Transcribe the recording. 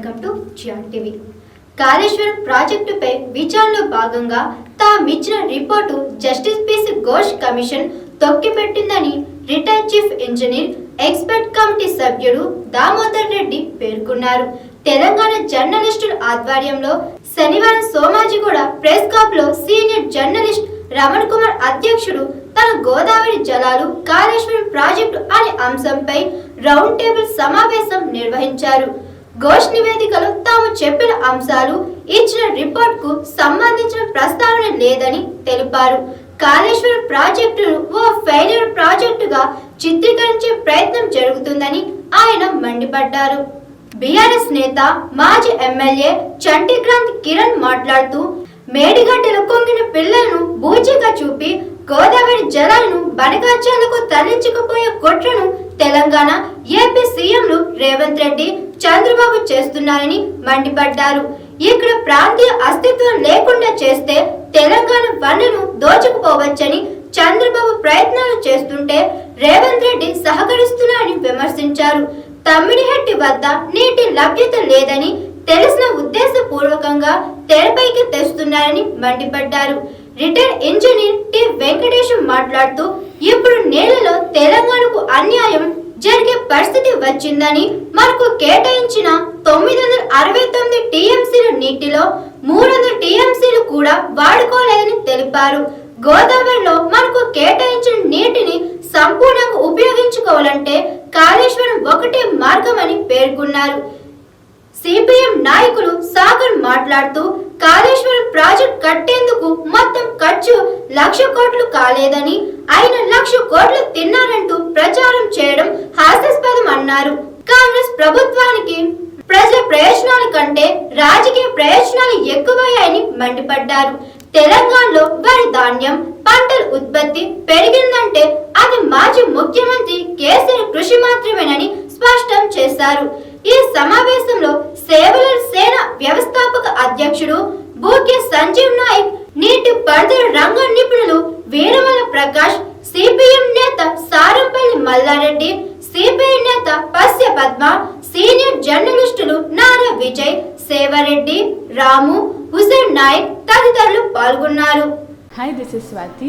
Welcome to GR TV. Kaleshwaram ప్రాజెక్టుపై విచారణలో భాగంగా తామిచ్చిన report justice PC Ghosh commission తొక్కిపెట్టిందని retired chief engineer expert committee సభ్యుడు దామోదర్ రెడ్డి పేర్కొన్నారు. తెలంగాణ జర్నలిస్టుల ఆధ్వర్యంలో శనివారం సోమాజిగూడ ప్రెస్ క్లబ్లో సీనియర్ జర్నలిస్ట్ రమణ్ కుమార్ అధ్యక్షుడు తన గోదావరి జలాలు కాళేశ్వరం ప్రాజెక్టు అనే అంశంపై రౌండ్ టేబుల్ సమావేశం నిర్వహించారు. ఘోష్ నివేదికలో తాము చెప్పిన అంశాలు ఇచ్చిన రిపోర్ట్కు సంబంధించిన ప్రస్తావన లేదని తెలిపారు. కాళేశ్వర ప్రాజెక్టును ఓ ఫెయిల్యూర్ ప్రాజెక్టుగా చిత్రీకరించే ప్రయత్నం జరుగుతుందని ఆయన మండిపడ్డారు. బీఆర్ఎస్ నేత మాజీ ఎమ్మెల్యే చంటిక్రాంత్ కిరణ్ మాట్లాడుతూ మేడిగడ్డలో కొంగిన పిల్లలను బూచిగా చూపి గోదావరి జలాలను బనగాచాలకు తరలించకపోయే కుట్రను తెలంగాణ ఏపీ సీఎంలు రేవంత్ రెడ్డి చంద్రబాబు చేస్తున్నారని మండిపడ్డారు. ఇక్కడ ప్రాంతీయ అస్తిత్వం లేకుండా చేస్తే తెలంగాణ వనరును దోచుకుపోవచ్చని చంద్రబాబు ప్రయత్నాలు చేస్తుంటే రేవంత్ రెడ్డి సహకరిస్తున్నారని విమర్శించారు. తమ్మిడిహట్టి వద్ద నీటి లభ్యత లేదని తెలిసిన ఉద్దేశపూర్వకంగా తెరపైకి తెస్తున్నారని మండిపడ్డారు. రిటైర్డ్ ఇంజనీర్ వెంకటేశం మాట్లాడుతూ ఇప్పుడు నేలలో తెలంగాణకు అన్యాయం జరిగే పరిస్థితి వచ్చిందని మనకు కేటాయించిన తొమ్మిది వందల అరవై తొమ్మిది టీఎంసీల నీటిలో మూడు వందల టీఎంసీలు కూడా వాడుకోలేదని తెలిపారు. గోదావరిలో మనకు కేటాయించిన నీటిని సంపూర్ణంగా ఉపయోగించుకోవాలంటే కాళేశ్వరం ఒకటే మార్గమని పేర్కొన్నారు. సిపిఎం నాయకులు సాగర్ మాట్లాడుతూ కాళేశ్వరం ప్రాజెక్ట్ కట్టేందుకు మొత్తం ఖర్చు లక్ష కోట్లు కాలేదని ఆయన లక్ష కోట్లు తిన్నారంటూ ప్రచారం చేయడం హాస్యాస్పదం అన్నారు. కాంగ్రెస్ ప్రభుత్వానికి ప్రజల ప్రయోజనాల కంటే రాజకీయ ప్రయోజనాలు ఎక్కువయ్యాయని మండిపడ్డారు. తెలంగాణలో వరి ధాన్యం పంటల ఉత్పత్తి పెరిగిందంటే అది మాజీ ముఖ్యమంత్రి కేసీఆర్ కృషి మాత్రమేనని స్పష్టం చేశారు. ఈ సమావేశంలో సేవల సేన వ్యవస్థాపక అధ్యక్షుడు బూకే సంజీవ్ నాయక్ నీటి పారుదల రంగ నిపుణులు వీరమల ప్రకాష్ సిపిఎం నేత సారంపల్లి మల్లారెడ్డి సిపిఐ నేత పస్య పద్మ సీనియర్ జర్నలిస్టులు నారా విజయ్ సేవారెడ్డి రాము హుసేన్ నాయక్ తదితరులు పాల్గొన్నారు. Hi this is Swathi